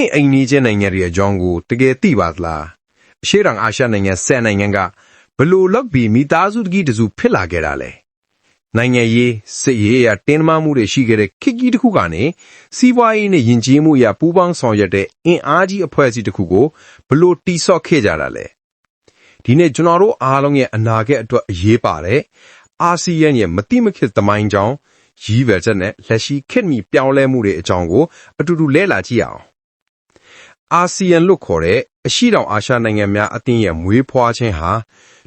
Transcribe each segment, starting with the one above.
င့်အိမ်နီးချင်းနိုင်ငံတွေအကြောင်းကိုတကယ်သိပါသလားအရှေ့တောင်အာရှနိုင်ငံဆယ်နိုင်ငံကဘလို့လောက်ပြီးမိသားစုတကြီးတစုဖြစ်လာခဲ့တာလဲနိုင်ငံရေးစစ်ရေးအရတင်းမာမှုတွေရှိခဲ့တဲ့ခေတ်ကြီးတစ်ခုကနေစီးပွားရေးနဲ့ယဉ်ကျေးမှုအရပူးပေါင်းဆောင်ရွက်တဲ့အင်အားကြီးအဖွဲ့အစည်းတစ်ခုကိုဘလို့တိဆော့ခဲ့ကြတာလဲဒီနေ့ကျွန်တော်တို့အားလုံးရဲ့အနာဂတ်အတွက်အရေးပါတဲ့အာဆီယံရဲ့မတိမခစ်သမိုင်းကြောင်းရည်ရွယ်ချက်နဲ့လက်ရှိခေတ်မီပြောင်းလဲမှုတွေအကြောင်းကိုအတူတူလဲလာကြည့်အောင် အာဆီယံလို့ခေါ်တဲ့အရှိတောင်အာရှနိုင်ငံများအသင်းရဲ့မွေးဖွားခြင်းဟာ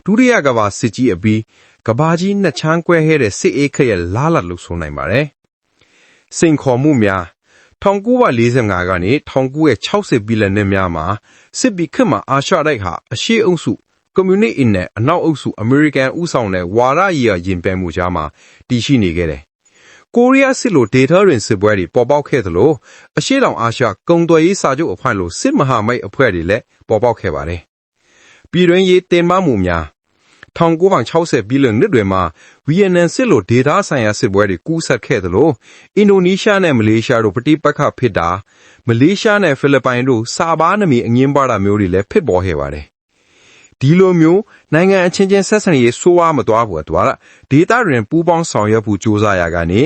ဒုတိယကမ္ဘာစစ်ကြီးအပြီးကမ္ဘာကြီးနှစ်ချမ်းကွဲခဲ့တဲ့စစ်အေးခက်ရဲ့လားလတ်လို့ဆိုနိုင်ပါတယ်။စိန်ခေါ်မှုများ1945ကနေ1960ပြည်လည်နှစ်များမှာစစ်ပြီးခက်မှာအာရှတိုက်ဟာအရှိအုပ်စုကွန်မြူနစ်အင်းနဲ့အနောက်အုပ်စုအမေရိကန်ဥဆောင်တဲ့ဝါရရည်ရရင်ပယ်မှုကြားမှာတည်ရှိနေခဲ့တယ်။ ကိုရီးယားစစ်လိုဒေတာရင်စစ်ပွဲတွေပေါ်ပေါက်ခဲ့သလိုအရှေ့တောင်အာရှကုံသွယ်ရေးစာချုပ်အဖွဲ့လိုစစ်မဟာမိတ်အဖွဲ့တွေလည်းပေါ်ပေါက်ခဲ့ပါတယ်။ပြည်တွင်းရေးတင်မမှုများ1960ပြည်လွန်နှစ်တွေမှာဗီယက်နမ်စစ်လိုဒေတာဆိုင်ရာစစ်ပွဲတွေကူးစက်ခဲ့သလိုအင်ဒိုနီးရှားနဲ့မလေးရှားတို့ပဋိပက္ခဖြစ်တာမလေးရှားနဲ့ဖိလစ်ပိုင်တို့စာဘာနမီအငင်းပါတာမျိုးတွေလည်းဖြစ်ပေါ်ခဲ့ပါတယ်။ ဒီလိုမျိုးနိုင်ငံအချင်းချင်းဆက်ဆံရေးဆိုးဝါးမသွားဘူးအတွက်ဒေတာရင်ပူးပေါင်းဆောင်ရွက်ဖို့ကြိုးစားရကနေ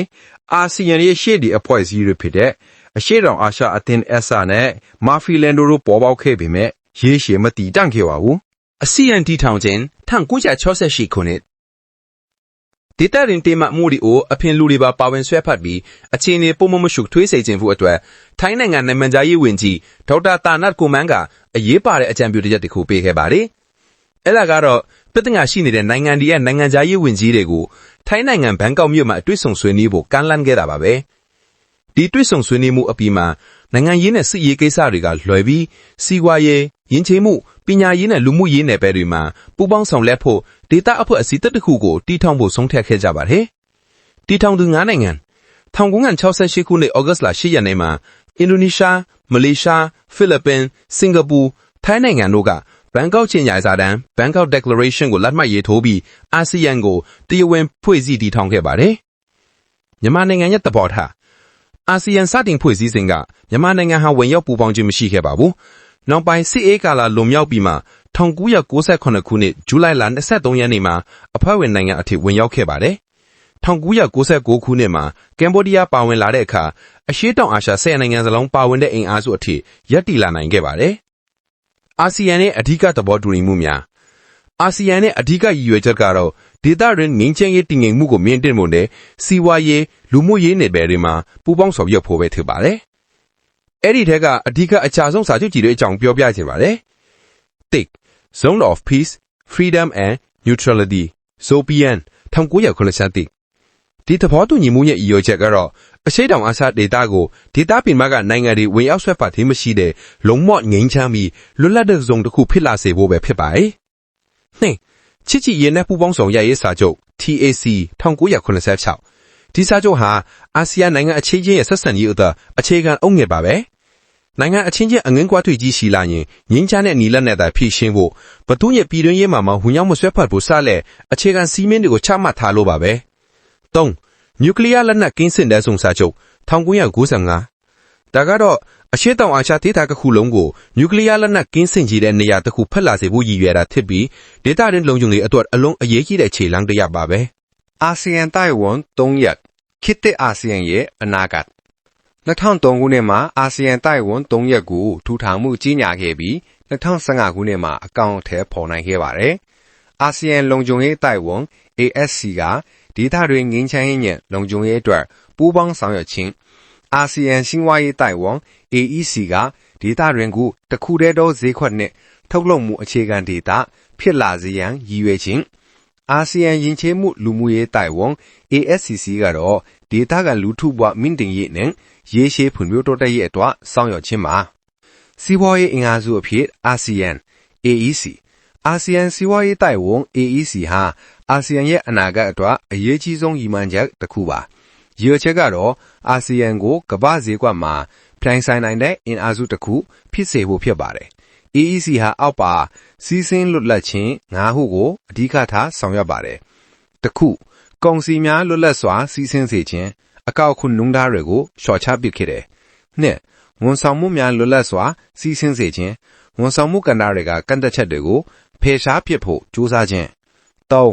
အာဆီယံရဲ့ရှေ့ဒီအဖွဲ့အစည်းတွေဖြစ်တဲ့အရှေ့တောင်အာရှအသင်း ESA နဲ့မာဖီလန်တို့ပေါ်ပေါက်ခဲ့ပေမဲ့ရေရှည်မတည်တံ့ခဲ့ပါဘူးအစီယံတီထောင်ခြင်း1968ခုနှစ်ဒေတာရင်တေမမှုဒီအိုအဖင်လူတွေပါပါဝင်ဆွဲဖတ်ပြီးအခြေအနေပုံမမရှုထွေးစေခြင်းဖို့အတွက်ထိုင်းနိုင်ငံနိုင်ငံသားရေးဝန်ကြီးဒေါက်တာတာနတ်ကိုမန်းကအရေးပါတဲ့အကြံပြုတစ်ချက်တစ်ခုပေးခဲ့ပါတယ်။ အဲ့ဒါကတော့ပြဿနာရှိနေတဲ့နိုင်ငံတွေရဲ့နိုင်ငံသားရေးဝန်ကြီးတွေကိုထိုင်းနိုင်ငံဘန်ကောက်မြို့မှာအတွေ့ဆုံဆွေးနွေးဖို့ကမ်းလှမ်းခဲ့တာပါပဲ။ဒီတွေ့ဆုံဆွေးနွေးမှုအပြီးမှာနိုင်ငံရေးနဲ့စစ်ရေးကိစ္စတွေကလွယ်ပြီးစီးပွားရေးယဉ်ကျေးမှုပညာရေးနဲ့လူမှုရေးနယ်ပယ်တွေမှာပူးပေါင်းဆောင်ရွက်ဖို့ဒေတာအဖွဲ့အစည်းတစ်ခုကိုတီထောင်ဖို့ဆုံးဖြတ်ခဲ့ကြပါတယ်။တီထောင်သူ9နိုင်ငံ1968ခုနှစ်ဩဂတ်လ10ရက်နေ့မှာအင်ဒိုနီးရှား၊မလေးရှား၊ဖိလစ်ပင်၊စင်ကာပူ၊ထိုင်းနိုင်ငံတို့က ဘန်ကောက်ချင်းညာစာတမ်း Bangkok Declaration ကိုလက်မှတ်ရေးထိုးပြီးအာဆီယံကိုတရားဝင်ဖွဲ့စည်းတည်ထောင်ခဲ့ပါတယ်။မြန်မာနိုင်ငံရဲ့သဘောထားအာဆီယံစတင်ဖွဲ့စည်းစဉ်ကမြန်မာနိုင်ငံဟာဝင်ရောက်ပူးပေါင်းခြင်းမရှိခဲ့ပါဘူး။နောက်ပိုင်းစစ်အေးကာလလွန်မြောက်ပြီးမှ1998ခုနှစ်ဇူလိုင်လ23ရက်နေ့မှာအဖွဲ့ဝင်နိုင်ငံအထိဝင်ရောက်ခဲ့ပါတယ်။1996ခုနှစ်မှာကမ်ဘောဒီးယားပါဝင်လာတဲ့အခါအရှေ့တောင်အာရှဆယ်နိုင်ငံစလုံးပါဝင်တဲ့အင်အားစုအထိရပ်တည်လာနိုင်ခဲ့ပါတယ်။ အာဆီယံရဲ့အဓိကသဘောတူညီမှုများအာဆီယံရဲ့အဓိကရည်ရွယ်ချက်ကတော့ဒေသတွင်းငင်းချမ်းရေးတည်ငြိမ်မှုကိုမြင့်တင်ဖို့နဲ့စီးပွားရေးလူမှုရေးနယ်ပယ်တွေမှာပူးပေါင်းဆောင်ရွက်ဖို့ပဲဖြစ်ပါတယ်။အဲ့ဒီထက်ကအဓိကအချာဆုံးစာချုပ်ကြီးတွေအကြောင်းပြောပြချင်ပါတယ်။ Tick Zone of Peace Freedom and Neutrality ZOPN 1980 ဒီသဘောတူညီမှုရဲ့အရွယ်ချက်ကတော့အရှိတောင်အာရှဒေသကိုဒေသပင်မကနိုင်ငံတွေဝင်ရောက်ဆွဲဖတ်သေးမရှိတဲ့လုံမော့ငိမ့်ချမ်းပြီးလွတ်လပ်တဲ့ဇုံတစ်ခုဖြစ်လာစေဖို့ပဲဖြစ်ပါတယ်။နှင်းချစ်ချစ်ရင်နဲ့ပူပေါင်းဆောင်ရရေးစာချုပ် TAC 1986ဒီစာချုပ်ဟာအာဆီယံနိုင်ငံအချင်းချင်းရဲ့ဆက်ဆံရေးအသအခြေခံအုပ်ငယ်ပါပဲ။နိုင်ငံအချင်းချင်းအငင်းကွာထွေကြီးရှိလာရင်ငင်းချတဲ့နီလက်နဲ့သာဖြည့်ရှင်းဖို့ဘသူရဲ့ပြည်တွင်းရေးမှာမဝင်ရောက်မဆွဲဖတ်ဖို့စလက်အခြေခံစီးမင်းတွေကိုချမှတ်ထားလို့ပါပဲ။ ၃နျူကလ িয়ার လက်နက်ကင်းစင်တဲ့ဆုံစာချုပ်1995ဒါကတော့အရှေ့တောင်အာရှဒေသတစ်ခုလုံးကိုနျူကလ িয়ার လက်နက်ကင်းစင်ကြီးတဲ့နေရာတစ်ခုဖက်လာစေဖို့ရည်ရွယ်တာဖြစ်ပြီးဒေသတွင်းလုံခြုံရေးအတွက်အလုံးအရေးကြီးတဲ့ခြေလှမ်းတစ်ရပ်ပါပဲ အာဆီယံတိုင်ဝမ်၃ရက်ခေတ်သစ်အာဆီယံရဲ့အနာဂတ်2003ခုနှစ်မှာအာဆီယံတိုင်ဝမ်၃ရက်ကိုထူထောင်မှုကြီးညာခဲ့ပြီး2015ခုနှစ်မှာအကောင့်အထည်ဖော်နိုင်ခဲ့ပါတယ်။အာဆီယံလုံခြုံရေးတိုင်ဝမ် ASC က ဒေသတွင်းငင်းချမ်းရေးနဲ့လုံခြုံရေးအတွက်ပူးပေါင်းဆောင်ရွက်ခြင်းအာဆီယံရှင်းဝါရေးတိုင်ဝမ် AEC ကဒေသတွင်ကူတခုတည်းသောဈေးခွက်နှင့်ထုတ်လုပ်မှုအခြေခံဒေသဖြစ်လာစေရန်ရည်ရွယ်ခြင်းအာဆီယံယဉ်ကျေးမှုလူမှုရေးတိုင်ဝမ် ASCC ကတော့ဒေသခံလူထုဘဝမြင့်တင်ရေးနဲ့ရေရှည်ဖွံ့ဖြိုးတိုးတက်ရေးအတွက်ဆောင်ရွက်ခြင်းပါစီးပွားရေးအင်အားစုအဖြစ်အာဆီယံ AEC အာဆီယံစီးပွားရေးတိုင်ဝမ် AEC ဟာအာဆီယံရဲ့အနာဂတ်အတွက်အရေးကြီးဆုံးရည်မှန်းချက်တစ်ခုပါရည်ရွယ်ချက်ကတော့အာဆီယံကိုကမ္ဘာဈေးကွက်မှာပြိုင်ဆိုင်နိုင်တဲ့အင်အားစုတစ်ခုဖြစ်စေဖို့ဖြစ်ပါတယ် AEC ဟာအောက်ပါစီးစင်းလွတ်လပ်ခြင်းငါးခုကိုအဓိကထားဆောင်ရွက်ပါတယ်တစ်ခုကုန်စည်များလွတ်လပ်စွာစီးဆင်းစေခြင်းအကောက်ခွန်နှုန်းသားတွေကိုလျှော့ချပစ်ခဲ့တယ်နှစ်ဝန်ဆောင်မှုများလွတ်လပ်စွာစီးဆင်းစေခြင်းဝန်ဆောင်မှုကဏ္ဍတွေကကန့်သက်ချက်တွေကို ဖယ်ရှားပစ်ဖို့ကြိုးစားခြင်း၃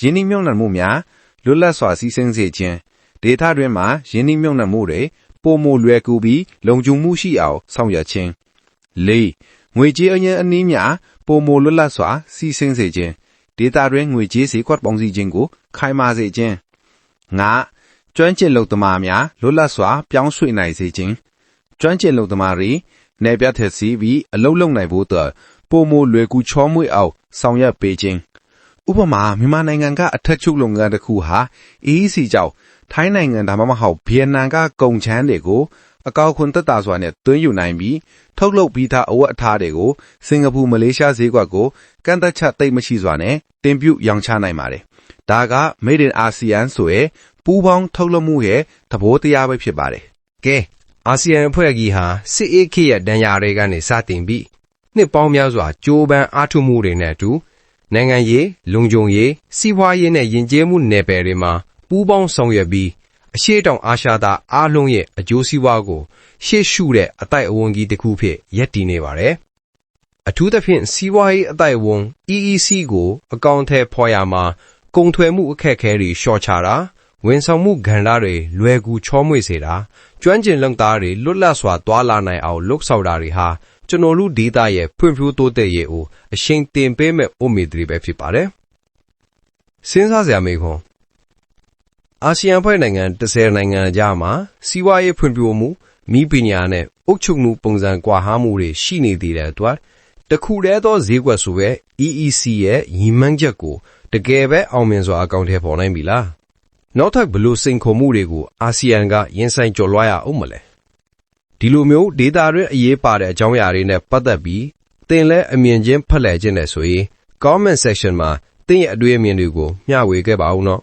ယင်းနှိမ့်မြုံနှံမှုများလွတ်လပ်စွာစီးဆင်းစေခြင်းဒေသတွင်းမှာယင်းနှိမ့်မြုံနှံမှုတွေပုံမလွယ်ကူပြီးလုံခြုံမှုရှိအောင်ဆောင်ရွက်ခြင်း၄ငွေကြေးအရင်းအနှီးများပုံမလွတ်လပ်စွာစီးဆင်းစေခြင်းဒေသတွင်းငွေကြေးစည်းကွက်ပေါင်းစည်းခြင်းကိုခိုင်မာစေခြင်း၅ကျွမ်းကျင်လုံသမားများလွတ်လပ်စွာပြောင်းရွှေ့နိုင်စေခြင်းကျွမ်းကျင်လုံသမားတွေနေပြထက်စီပြီးအလုံးလုံးနိုင်ဖို့အတွက် ပုံမလွယ်ကူချောမွေ့အောင်ဆောင်ရွက်ပေးခြင်းဥပမာမြန်မာနိုင်ငံကအထက်ချုပ်လုပ်ငန်းတစ်ခုဟာ EEC ကြောင့်ထိုင်းနိုင်ငံဒါမှမဟုတ်ဗီယက်နမ်ကကုန်ချမ်းတွေကိုအကောက်ခွန်တက်တာစွာနဲ့တွင်းယူနိုင်ပြီးထုတ်လုပ်ပြီးသားအဝတ်အထားတွေကိုစင်ကာပူမလေးရှားဈေးကွက်ကိုကန့်သက်ချက်သိပ်မရှိစွာနဲ့တင်ပြရောင်းချနိုင်ပါတယ်။ဒါက Made in ASEAN ဆိုရဲပူးပေါင်းထုတ်လုပ်မှုရဲ့သဘောတရားပဲဖြစ်ပါတယ်။ကဲအာဆီယံအဖွဲ့အကြီးဟာစစ်အေးခေတ်ရဲ့ဒဏ်ရာတွေကနေစတင်ပြီး နှစ်ပေါင်းများစွာကြိုးပမ်းအားထုတ်မှုတွေနဲ့အတူနိုင်ငံရေးလုံခြုံရေးစီးပွားရေးနဲ့ယဉ်ကျေးမှုနယ်ပယ်တွေမှာပူးပေါင်းဆောင်ရွက်ပြီးအရှိတောင်အာရှသားအားလုံးရဲ့အကျိုးစီးပွားကိုရှေ့ရှုတဲ့အတိုက်အဝန်ကြီးတစ်ခုဖြစ်ရပ်တည်နေပါတယ်အထူးသဖြင့်စီးပွားရေးအတိုက်အဝန် EEC ကိုအကောင့်ထဲဖော်ရမှာကုန်ထွယ်မှုအခက်အခဲတွေရှော့ချတာဝန်ဆောင်မှုကဏ္ဍတွေလွယ်ကူချောမွေ့စေတာကျွမ်းကျင်လုံသားတွေလွတ်လပ်စွာတွာလာနိုင်အောင်လှုပ်ဆောင်တာတွေဟာ ကျွန်တော်တို့ဒေသရဲ့ဖွံ့ဖြိုးတိုးတက်ရေးကိုအရှိန်တင်ပေးမဲ့အုတ်မီတွေပဲဖြစ်ပါတယ်စဉ်းစားစရာမေးခွန်းအာဆီယံဖွဲ့နိုင်ငံ30နိုင်ငံကြားမှာစီးပွားရေးဖွံ့ဖြိုးမှုမိပညာနဲ့အုပ်ချုပ်မှုပုံစံကွာဟမှုတွေရှိနေသေးတဲ့အတွက်တခုတည်းသောဈေးကွက်ဆိုပဲ EEC ရဲ့ညီမှန်းချက်ကိုတကယ်ပဲအောင်မြင်စွာအကောင့်ထဲပေါ်နိုင်ပြီလားနောက်ထပ်ဘယ်လို့စိန်ခေါ်မှုတွေကိုအာဆီယံကရင်ဆိုင်ကျော်လွှားရအောင်မလဲ ဒီလိုမျိုးဒေတာတွင်အရေးပါတဲ့အကြောင်းအရာတွေနဲ့ပတ်သက်ပြီးသင်လဲအမြင်ချင်းဖတ်လှည့်ခြင်းနဲ့ဆိုရင် comment section မှာသင်ရဲ့အတွေ့အမြင်တွေကိုမျှဝေခဲ့ပါဦးနော်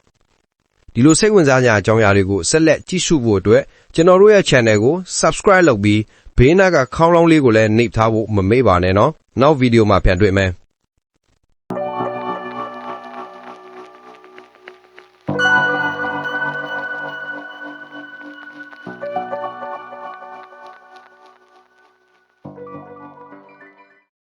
ဒီလိုစိတ်ဝင်စားကြအကြောင်းအရာတွေကိုဆက်လက်ကြည့်ရှုဖို့အတွက်ကျွန်တော်တို့ရဲ့ channel ကို subscribe လုပ်ပြီးဘေးနားကခေါင်းလောင်းလေးကိုလည်းနှိပ်ထားဖို့မမေ့ပါနဲ့နော်နောက်ဗီဒီယိုမှာပြန်တွေ့မယ်